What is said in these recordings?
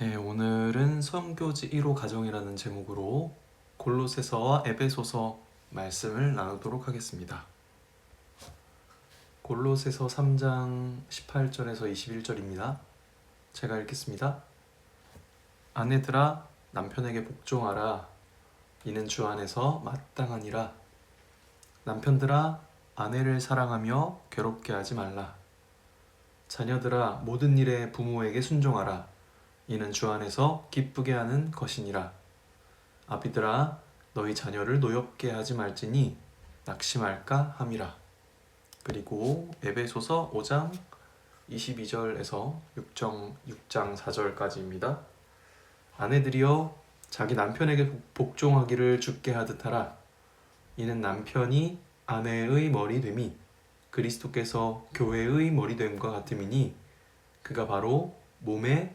네, 오늘은 선교지 1호 가정이라는 제목으로 골로새서와 에베소서 말씀을 나누도록 하겠습니다. 골로새서 3장 18절에서 21절입니다. 제가 읽겠습니다. 아내들아 남편에게 복종하라 이는 주 안에서 마땅하니라 남편들아 아내를 사랑하며 괴롭게 하지 말라 자녀들아 모든 일에 부모에게 순종하라 이는 주 안에서 기쁘게 하는 것이니라. 아비들아 너희 자녀를 노엽게 하지 말지니 낙심할까 함이라. 그리고 에베소서 5장 22절에서 6장, 6장 4절까지입니다. 아내들이여 자기 남편에게 복- 복종하기를 죽게 하듯 하라. 이는 남편이 아내의 머리 됨이 그리스도께서 교회의 머리 됨과 같음이니 그가 바로 몸의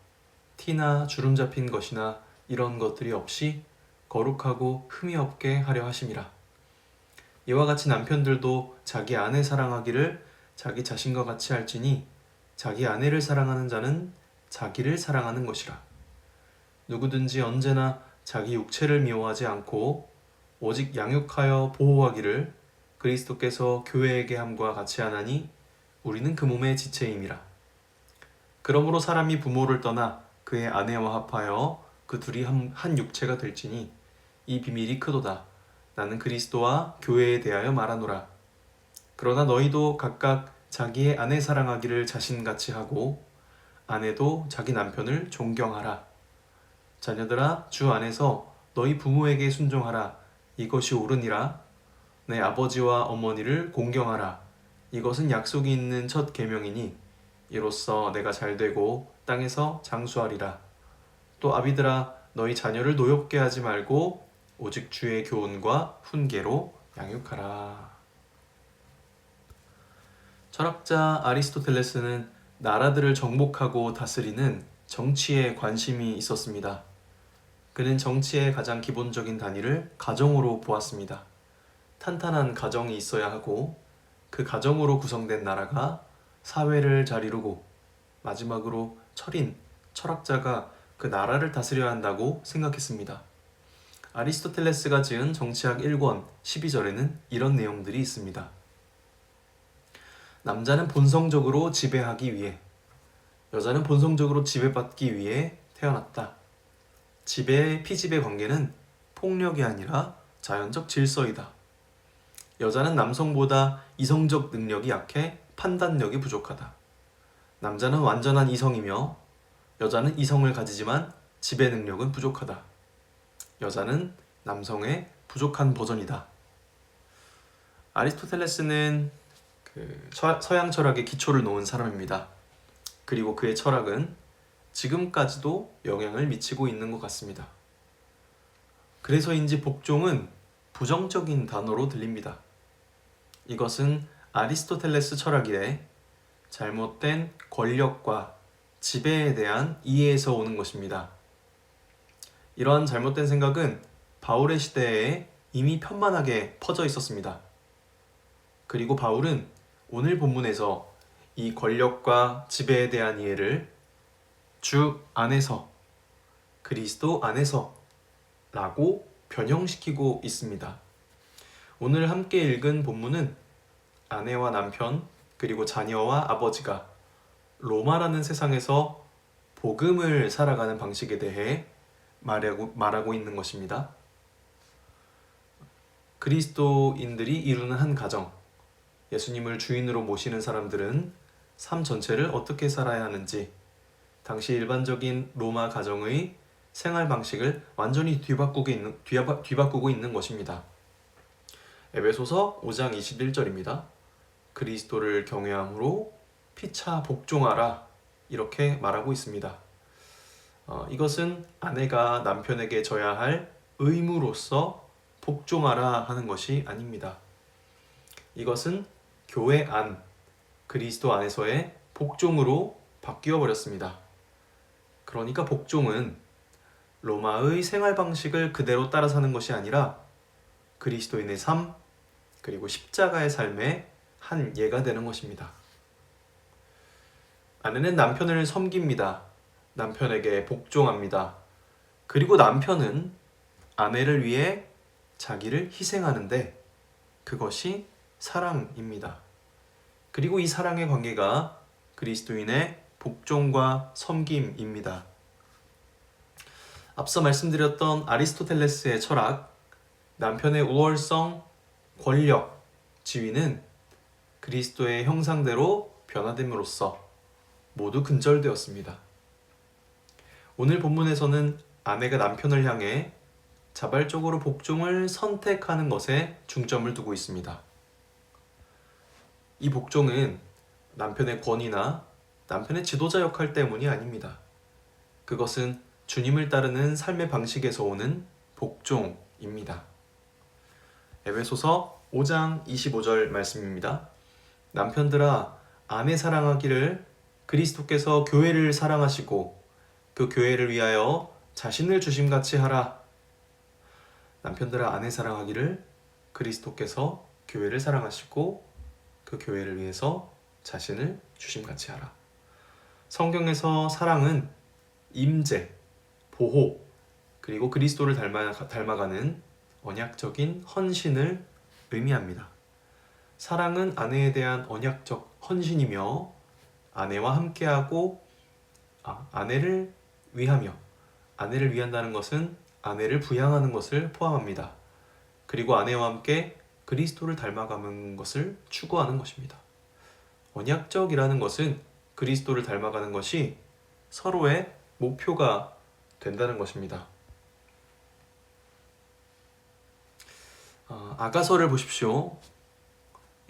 티나 주름 잡힌 것이나 이런 것들이 없이 거룩하고 흠이 없게 하려 하심이라. 이와 같이 남편들도 자기 아내 사랑하기를 자기 자신과 같이 할지니 자기 아내를 사랑하는 자는 자기를 사랑하는 것이라. 누구든지 언제나 자기 육체를 미워하지 않고 오직 양육하여 보호하기를 그리스도께서 교회에게 함과 같이 하나니 우리는 그 몸의 지체임이라. 그러므로 사람이 부모를 떠나 그의 아내와 합하여 그 둘이 한, 한 육체가 될지니 이 비밀이 크도다. 나는 그리스도와 교회에 대하여 말하노라. 그러나 너희도 각각 자기의 아내 사랑하기를 자신같이 하고 아내도 자기 남편을 존경하라. 자녀들아 주 안에서 너희 부모에게 순종하라. 이것이 옳으니라. 내 아버지와 어머니를 공경하라. 이것은 약속이 있는 첫 계명이니 이로써 내가 잘되고 땅에서 장수하리라. 또 아비들아 너희 자녀를 노엽게 하지 말고 오직 주의 교훈과 훈계로 양육하라. 철학자 아리스토텔레스는 나라들을 정복하고 다스리는 정치에 관심이 있었습니다. 그는 정치의 가장 기본적인 단위를 가정으로 보았습니다. 탄탄한 가정이 있어야 하고 그 가정으로 구성된 나라가 사회를 잘 이루고 마지막으로 철인, 철학자가 그 나라를 다스려야 한다고 생각했습니다. 아리스토텔레스가 지은 정치학 1권 12절에는 이런 내용들이 있습니다. 남자는 본성적으로 지배하기 위해, 여자는 본성적으로 지배받기 위해 태어났다. 지배 피지배 관계는 폭력이 아니라 자연적 질서이다. 여자는 남성보다 이성적 능력이 약해 판단력이 부족하다. 남자는 완전한 이성이며 여자는 이성을 가지지만 지배 능력은 부족하다. 여자는 남성의 부족한 버전이다. 아리스토텔레스는 그 서- 서양 철학의 기초를 놓은 사람입니다. 그리고 그의 철학은 지금까지도 영향을 미치고 있는 것 같습니다. 그래서인지 복종은 부정적인 단어로 들립니다. 이것은 아리스토텔레스 철학이래 잘못된 권력과 지배에 대한 이해에서 오는 것입니다. 이러한 잘못된 생각은 바울의 시대에 이미 편만하게 퍼져 있었습니다. 그리고 바울은 오늘 본문에서 이 권력과 지배에 대한 이해를 주 안에서 그리스도 안에서 라고 변형시키고 있습니다. 오늘 함께 읽은 본문은 아내와 남편 그리고 자녀와 아버지가 로마라는 세상에서 복음을 살아가는 방식에 대해 말하고, 말하고 있는 것입니다. 그리스도인들이 이루는 한 가정, 예수님을 주인으로 모시는 사람들은 삶 전체를 어떻게 살아야 하는지, 당시 일반적인 로마 가정의 생활 방식을 완전히 뒤바꾸고 있는, 뒤바, 뒤바꾸고 있는 것입니다. 에베소서 5장 21절입니다. 그리스도를 경외함으로 피차 복종하라 이렇게 말하고 있습니다. 어, 이것은 아내가 남편에게 져야 할 의무로서 복종하라 하는 것이 아닙니다. 이것은 교회 안 그리스도 안에서의 복종으로 바뀌어 버렸습니다. 그러니까 복종은 로마의 생활 방식을 그대로 따라 사는 것이 아니라 그리스도인의 삶 그리고 십자가의 삶의 한 예가 되는 것입니다. 아내는 남편을 섬깁니다. 남편에게 복종합니다. 그리고 남편은 아내를 위해 자기를 희생하는데 그것이 사랑입니다. 그리고 이 사랑의 관계가 그리스도인의 복종과 섬김입니다. 앞서 말씀드렸던 아리스토텔레스의 철학, 남편의 우월성, 권력, 지위는 그리스도의 형상대로 변화됨으로써 모두 근절되었습니다. 오늘 본문에서는 아내가 남편을 향해 자발적으로 복종을 선택하는 것에 중점을 두고 있습니다. 이 복종은 남편의 권위나 남편의 지도자 역할 때문이 아닙니다. 그것은 주님을 따르는 삶의 방식에서 오는 복종입니다. 에베소서 5장 25절 말씀입니다. 남편들아 아내 사랑하기를 그리스도께서 교회를 사랑하시고 그 교회를 위하여 자신을 주심같이 하라. 남편들아 아내 사랑하기를 그리스도께서 교회를 사랑하시고 그 교회를 위해서 자신을 주심같이 하라. 성경에서 사랑은 임재, 보호, 그리고 그리스도를 닮아, 닮아가는 언약적인 헌신을 의미합니다. 사랑은 아내에 대한 언약적 헌신이며 아내와 함께하고 아, 아내를 위하며 아내를 위한다는 것은 아내를 부양하는 것을 포함합니다. 그리고 아내와 함께 그리스도를 닮아가는 것을 추구하는 것입니다. 언약적이라는 것은 그리스도를 닮아가는 것이 서로의 목표가 된다는 것입니다. 어, 아가서를 보십시오.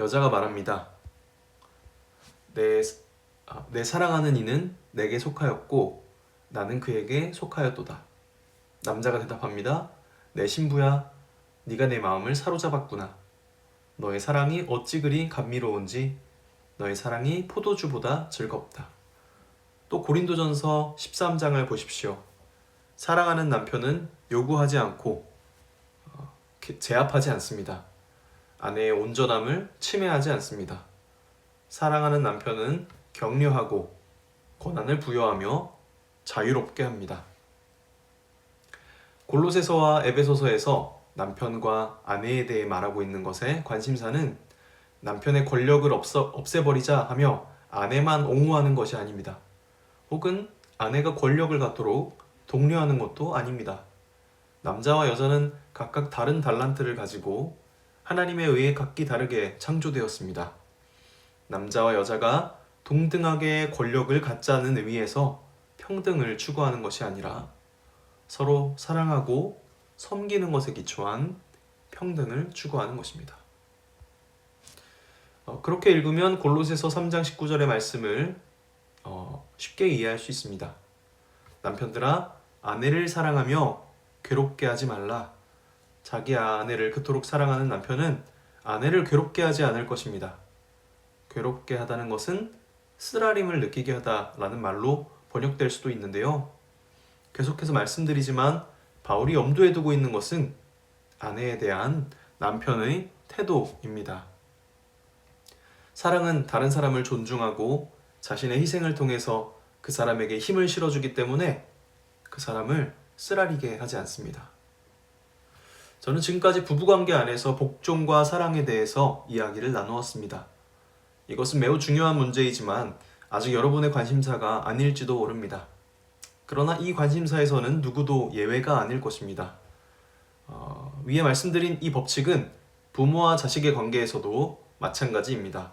여자가 말합니다. 내, 아, 내 사랑하는 이는 내게 속하였고 나는 그에게 속하였도다. 남자가 대답합니다. 내 신부야, 네가 내 마음을 사로잡았구나. 너의 사랑이 어찌 그리 감미로운지 너의 사랑이 포도주보다 즐겁다. 또 고린도전서 13장을 보십시오. 사랑하는 남편은 요구하지 않고 어, 제압하지 않습니다. 아내의 온전함을 침해하지 않습니다. 사랑하는 남편은 격려하고 권한을 부여하며 자유롭게 합니다. 골로새서와 에베소서에서 남편과 아내에 대해 말하고 있는 것에 관심사는 남편의 권력을 없어, 없애버리자 하며 아내만 옹호하는 것이 아닙니다. 혹은 아내가 권력을 갖도록 독려하는 것도 아닙니다. 남자와 여자는 각각 다른 달란트를 가지고 하나님에 의해 각기 다르게 창조되었습니다. 남자와 여자가 동등하게 권력을 갖자는 의미에서 평등을 추구하는 것이 아니라 서로 사랑하고 섬기는 것에 기초한 평등을 추구하는 것입니다. 어, 그렇게 읽으면 골로새서 3장 19절의 말씀을 어, 쉽게 이해할 수 있습니다. 남편들아 아내를 사랑하며 괴롭게 하지 말라. 자기 아내를 그토록 사랑하는 남편은 아내를 괴롭게 하지 않을 것입니다. 괴롭게 하다는 것은 쓰라림을 느끼게 하다라는 말로 번역될 수도 있는데요. 계속해서 말씀드리지만 바울이 염두에 두고 있는 것은 아내에 대한 남편의 태도입니다. 사랑은 다른 사람을 존중하고 자신의 희생을 통해서 그 사람에게 힘을 실어주기 때문에 그 사람을 쓰라리게 하지 않습니다. 저는 지금까지 부부관계 안에서 복종과 사랑에 대해서 이야기를 나누었습니다. 이것은 매우 중요한 문제이지만 아직 여러분의 관심사가 아닐지도 모릅니다. 그러나 이 관심사에서는 누구도 예외가 아닐 것입니다. 어, 위에 말씀드린 이 법칙은 부모와 자식의 관계에서도 마찬가지입니다.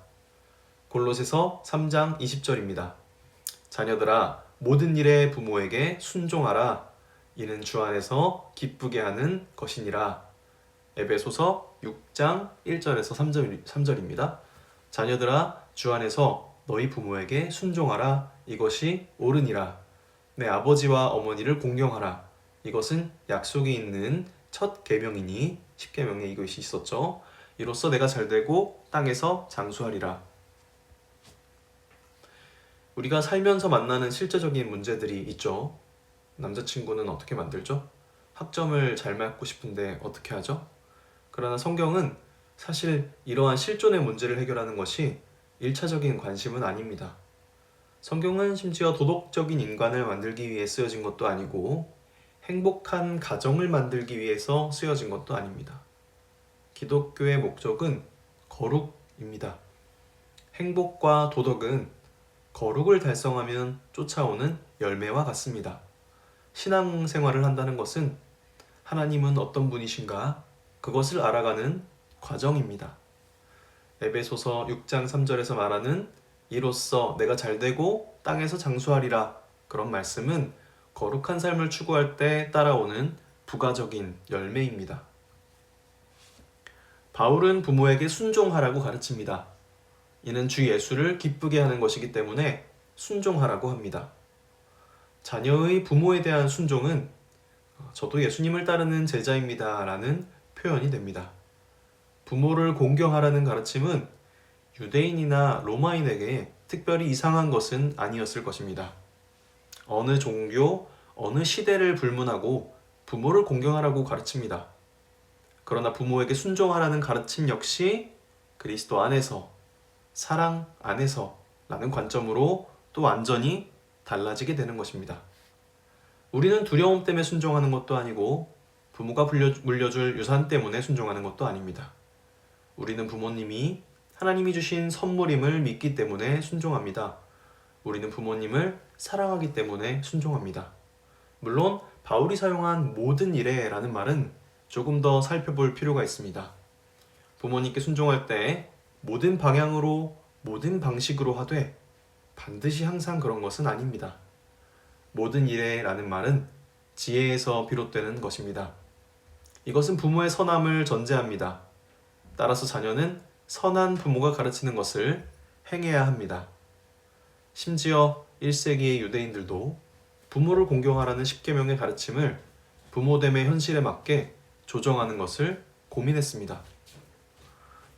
골로새서 3장 20절입니다. 자녀들아 모든 일에 부모에게 순종하라 이는 주 안에서 기쁘게 하는 것이니라. 에베소서 6장 1절에서 3절, 3절입니다. 자녀들아 주 안에서 너희 부모에게 순종하라 이것이 옳으니라. 내 아버지와 어머니를 공경하라. 이것은 약속이 있는 첫 계명이니 십계명에 이것이 있었죠. 이로써 내가 잘되고 땅에서 장수하리라. 우리가 살면서 만나는 실제적인 문제들이 있죠. 남자친구는 어떻게 만들죠? 학점을 잘 맞고 싶은데 어떻게 하죠? 그러나 성경은 사실 이러한 실존의 문제를 해결하는 것이 1차적인 관심은 아닙니다. 성경은 심지어 도덕적인 인간을 만들기 위해 쓰여진 것도 아니고 행복한 가정을 만들기 위해서 쓰여진 것도 아닙니다. 기독교의 목적은 거룩입니다. 행복과 도덕은 거룩을 달성하면 쫓아오는 열매와 같습니다. 신앙생활을 한다는 것은 하나님은 어떤 분이신가 그것을 알아가는 과정입니다. 에베소서 6장 3절에서 말하는 이로써 내가 잘되고 땅에서 장수하리라 그런 말씀은 거룩한 삶을 추구할 때 따라오는 부가적인 열매입니다. 바울은 부모에게 순종하라고 가르칩니다. 이는 주 예수를 기쁘게 하는 것이기 때문에 순종하라고 합니다. 자녀의 부모에 대한 순종은 저도 예수님을 따르는 제자입니다. 라는 표현이 됩니다. 부모를 공경하라는 가르침은 유대인이나 로마인에게 특별히 이상한 것은 아니었을 것입니다. 어느 종교, 어느 시대를 불문하고 부모를 공경하라고 가르칩니다. 그러나 부모에게 순종하라는 가르침 역시 그리스도 안에서, 사랑 안에서 라는 관점으로 또 완전히 달라지게 되는 것입니다. 우리는 두려움 때문에 순종하는 것도 아니고 부모가 물려줄 유산 때문에 순종하는 것도 아닙니다. 우리는 부모님이 하나님이 주신 선물임을 믿기 때문에 순종합니다. 우리는 부모님을 사랑하기 때문에 순종합니다. 물론 바울이 사용한 모든 일에 라는 말은 조금 더 살펴볼 필요가 있습니다. 부모님께 순종할 때 모든 방향으로 모든 방식으로 하되 반드시 항상 그런 것은 아닙니다. 모든 일에 라는 말은 지혜에서 비롯되는 것입니다. 이것은 부모의 선함을 전제합니다. 따라서 자녀는 선한 부모가 가르치는 것을 행해야 합니다. 심지어 1세기의 유대인들도 부모를 공경하라는 십계명의 가르침을 부모됨의 현실에 맞게 조정하는 것을 고민했습니다.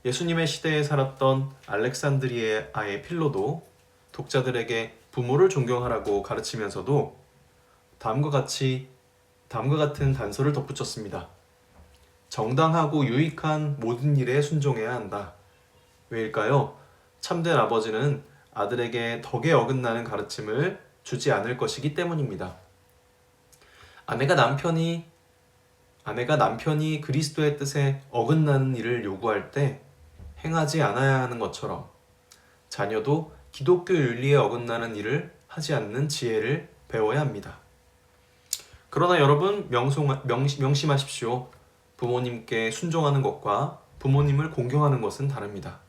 예수님의 시대에 살았던 알렉산드리아의 필로도 독자들에게 부모를 존경하라고 가르치면서도 다음과 같이 다음과 같은 단서를 덧붙였습니다. 정당하고 유익한 모든 일에 순종해야 한다. 왜일까요? 참된 아버지는 아들에게 덕에 어긋나는 가르침을 주지 않을 것이기 때문입니다. 아내가 남편이 아내가 남편이 그리스도의 뜻에 어긋나는 일을 요구할 때 행하지 않아야 하는 것처럼 자녀도 기독교 윤리에 어긋나는 일을 하지 않는 지혜를 배워야 합니다. 그러나 여러분 명송, 명시, 명심 하십시오. 부모님께 순종하는 것과 부모님을 공경하는 것은 다릅니다.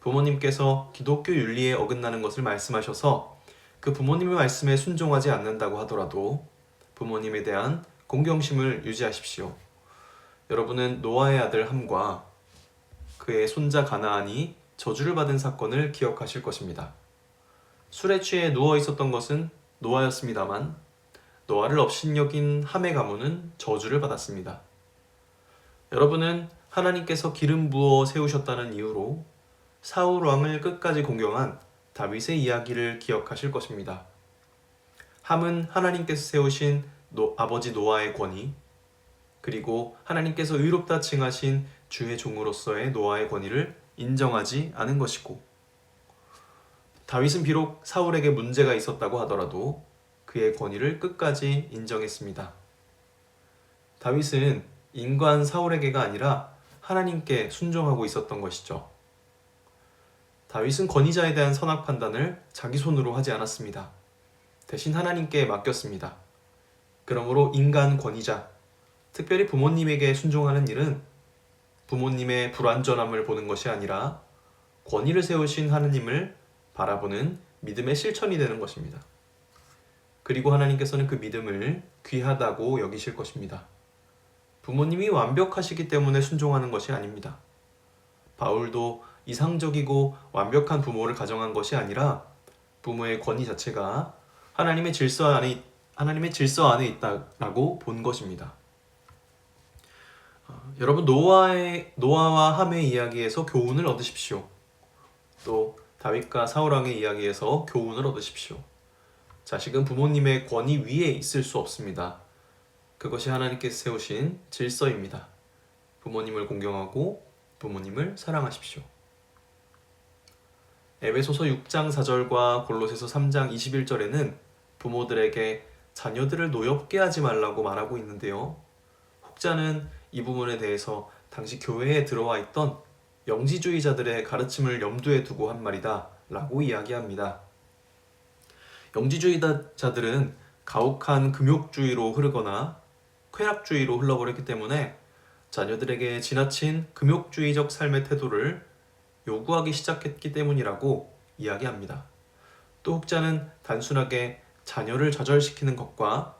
부모님께서 기독교 윤리에 어긋나는 것을 말씀하셔서 그 부모님의 말씀에 순종하지 않는다고 하더라도 부모님에 대한 공경심을 유지하십시오. 여러분은 노아의 아들 함과 그의 손자 가나안이 저주를 받은 사건을 기억하실 것입니다. 술에 취해 누워 있었던 것은 노아였습니다만 노아를 업신여긴 함의 가문은 저주를 받았습니다. 여러분은 하나님께서 기름 부어 세우셨다는 이유로 사울 왕을 끝까지 공경한 다윗의 이야기를 기억하실 것입니다. 함은 하나님께서 세우신 노, 아버지 노아의 권위, 그리고 하나님께서 의롭다 칭하신 주의 종으로서의 노아의 권위를 인정하지 않은 것이고 다윗은 비록 사울에게 문제가 있었다고 하더라도 그의 권위를 끝까지 인정했습니다. 다윗은 인간 사울에게가 아니라 하나님께 순종하고 있었던 것이죠. 다윗은 권위자에 대한 선악 판단을 자기 손으로 하지 않았습니다. 대신 하나님께 맡겼습니다. 그러므로 인간 권위자, 특별히 부모님에게 순종하는 일은 부모님의 불완전함을 보는 것이 아니라 권위를 세우신 하느님을 바라보는 믿음의 실천이 되는 것입니다. 그리고 하나님께서는 그 믿음을 귀하다고 여기실 것입니다. 부모님이 완벽하시기 때문에 순종하는 것이 아닙니다. 바울도 이상적이고 완벽한 부모를 가정한 것이 아니라 부모의 권위 자체가 하나님의 질서 안에 하나님의 질서 안에 있다라고 본 것입니다. 어, 여러분 노아의 노아와 함의 이야기에서 교훈을 얻으십시오. 또 다윗과 사울 왕의 이야기에서 교훈을 얻으십시오. 자식은 부모님의 권위 위에 있을 수 없습니다. 그것이 하나님께서 세우신 질서입니다. 부모님을 공경하고 부모님을 사랑하십시오. 에베소서 6장 4절과 골로새서 3장 21절에는 부모들에게 자녀들을 노엽게 하지 말라고 말하고 있는데요. 혹자는 이 부분에 대해서 당시 교회에 들어와 있던 영지주의자들의 가르침을 염두에 두고 한 말이다 라고 이야기합니다. 영지주의자들은 가혹한 금욕주의로 흐르거나 쾌락주의로 흘러버렸기 때문에 자녀들에게 지나친 금욕주의적 삶의 태도를 요구하기 시작했기 때문이라고 이야기합니다. 또 혹자는 단순하게 자녀를 좌절시키는 것과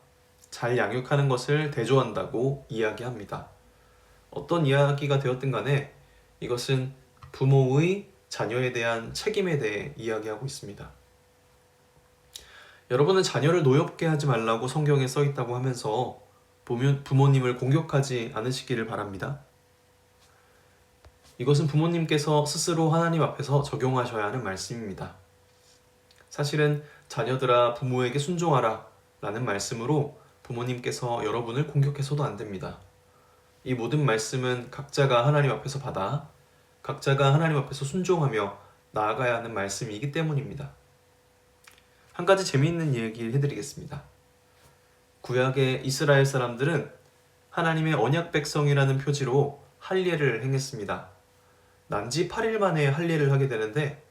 잘 양육하는 것을 대조한다고 이야기합니다. 어떤 이야기가 되었든 간에 이것은 부모의 자녀에 대한 책임에 대해 이야기하고 있습니다. 여러분은 자녀를 노엽게 하지 말라고 성경에 써 있다고 하면서 부모- 부모님을 공격하지 않으시기를 바랍니다. 이것은 부모님께서 스스로 하나님 앞에서 적용하셔야 하는 말씀입니다. 사실은 자녀들아 부모에게 순종하라 라는 말씀으로 부모님께서 여러분을 공격해서도 안 됩니다. 이 모든 말씀은 각자가 하나님 앞에서 받아 각자가 하나님 앞에서 순종하며 나아가야 하는 말씀이기 때문입니다. 한 가지 재미있는 얘기를 해드리겠습니다. 구약의 이스라엘 사람들은 하나님의 언약 백성이라는 표지로 할례를 행했습니다. 난지 8일 만에 할례를 하게 되는데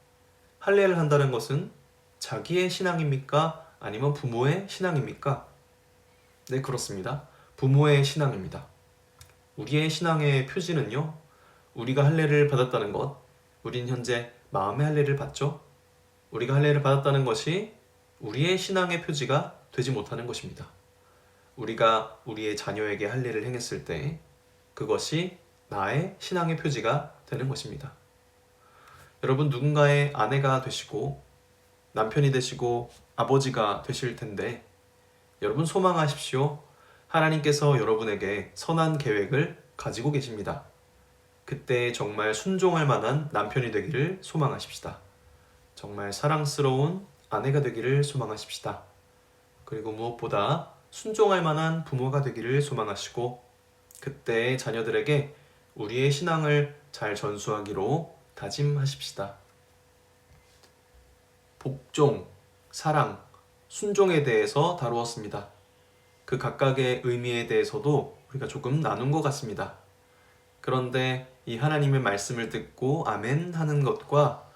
할례를 한다는 것은 자기의 신앙입니까? 아니면 부모의 신앙입니까? 네, 그렇습니다. 부모의 신앙입니다. 우리의 신앙의 표지는요. 우리가 할례를 받았다는 것. 우린 현재 마음의 할례를 받죠. 우리가 할례를 받았다는 것이 우리의 신앙의 표지가 되지 못하는 것입니다. 우리가 우리의 자녀에게 할례를 행했을 때 그것이 나의 신앙의 표지가 되는 것입니다. 여러분 누군가의 아내가 되시고 남편이 되시고 아버지가 되실 텐데 여러분 소망하십시오. 하나님께서 여러분에게 선한 계획을 가지고 계십니다. 그때 정말 순종할 만한 남편이 되기를 소망하십시다. 정말 사랑스러운 아내가 되기를 소망하십시다. 그리고 무엇보다 순종할 만한 부모가 되기를 소망하시고 그때 자녀들에게 우리의 신앙을 잘 전수하기로 다짐하십시다. 복종, 사랑, 순종에 대해서 다루었습니다. 그 각각의 의미에 대해서도 우리가 조금 나눈 것 같습니다. 그런데 이 하나님의 말씀을 듣고 아멘 하는 것과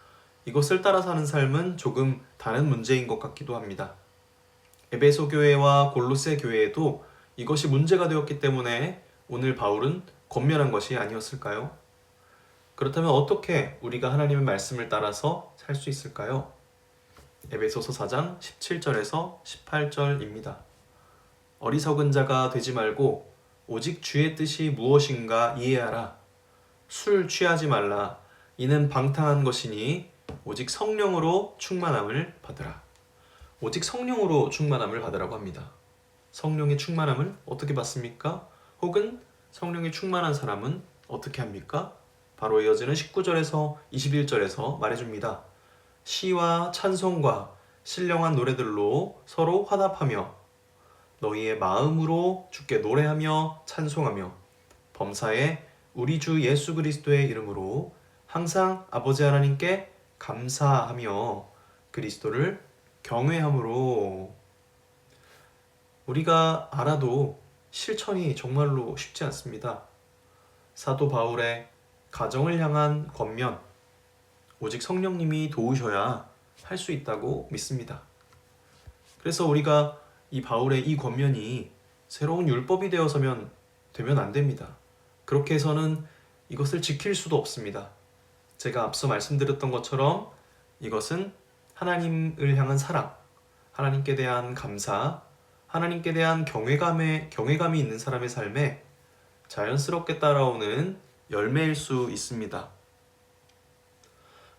이것을 따라 사는 삶은 조금 다른 문제인 것 같기도 합니다. 에베소 교회와 골로새 교회에도 이것이 문제가 되었기 때문에 오늘 바울은 권면한 것이 아니었을까요? 그렇다면 어떻게 우리가 하나님의 말씀을 따라서 살 수 있을까요? 에베소서 4장 17절에서 18절입니다. 어리석은 자가 되지 말고 오직 주의 뜻이 무엇인가 이해하라. 술 취하지 말라. 이는 방탕한 것이니 오직 성령으로 충만함을 받으라. 오직 성령으로 충만함을 받으라고 합니다. 성령의 충만함을 어떻게 받습니까? 혹은 성령의 충만한 사람은 어떻게 합니까? 바로 이어지는 19절에서 21절에서 말해줍니다. 시와 찬송과 신령한 노래들로 서로 화답하며 너희의 마음으로 주께 노래하며 찬송하며 범사에 우리 주 예수 그리스도의 이름으로 항상 아버지 하나님께 감사하며 그리스도를 경외함으로 우리가 알아도 실천이 정말로 쉽지 않습니다. 사도 바울의 가정을 향한 권면 오직 성령님이 도우셔야 할 수 있다고 믿습니다. 그래서 우리가 이 바울의 이 권면이 새로운 율법이 되어서면 되면 안 됩니다. 그렇게 해서는 이것을 지킬 수도 없습니다. 제가 앞서 말씀드렸던 것처럼 이것은 하나님을 향한 사랑, 하나님께 대한 감사, 하나님께 대한 경외감에 경외감이 있는 사람의 삶에 자연스럽게 따라오는 열매일 수 있습니다.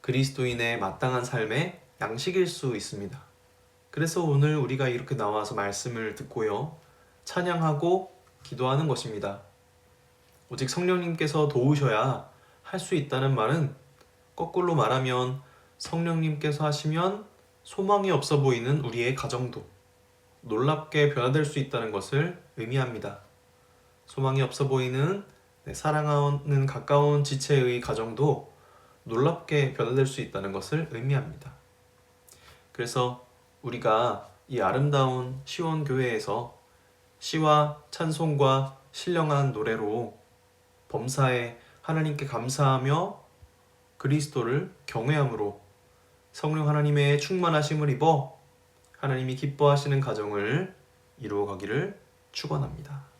그리스도인의 마땅한 삶의 양식일 수 있습니다. 그래서 오늘 우리가 이렇게 나와서 말씀을 듣고요. 찬양하고 기도하는 것입니다. 오직 성령님께서 도우셔야 할 수 있다는 말은 거꾸로 말하면 성령님께서 하시면 소망이 없어 보이는 우리의 가정도 놀랍게 변화될 수 있다는 것을 의미합니다. 소망이 없어 보이는 네, 사랑하는 가까운 지체의 가정도 놀랍게 변화될 수 있다는 것을 의미합니다. 그래서 우리가 이 아름다운 시원 교회에서 시와 찬송과 신령한 노래로 범사에 하나님께 감사하며 그리스도를 경외함으로 성령 하나님의 충만하심을 입어 하나님이 기뻐하시는 가정을 이루어 가기를 축원합니다.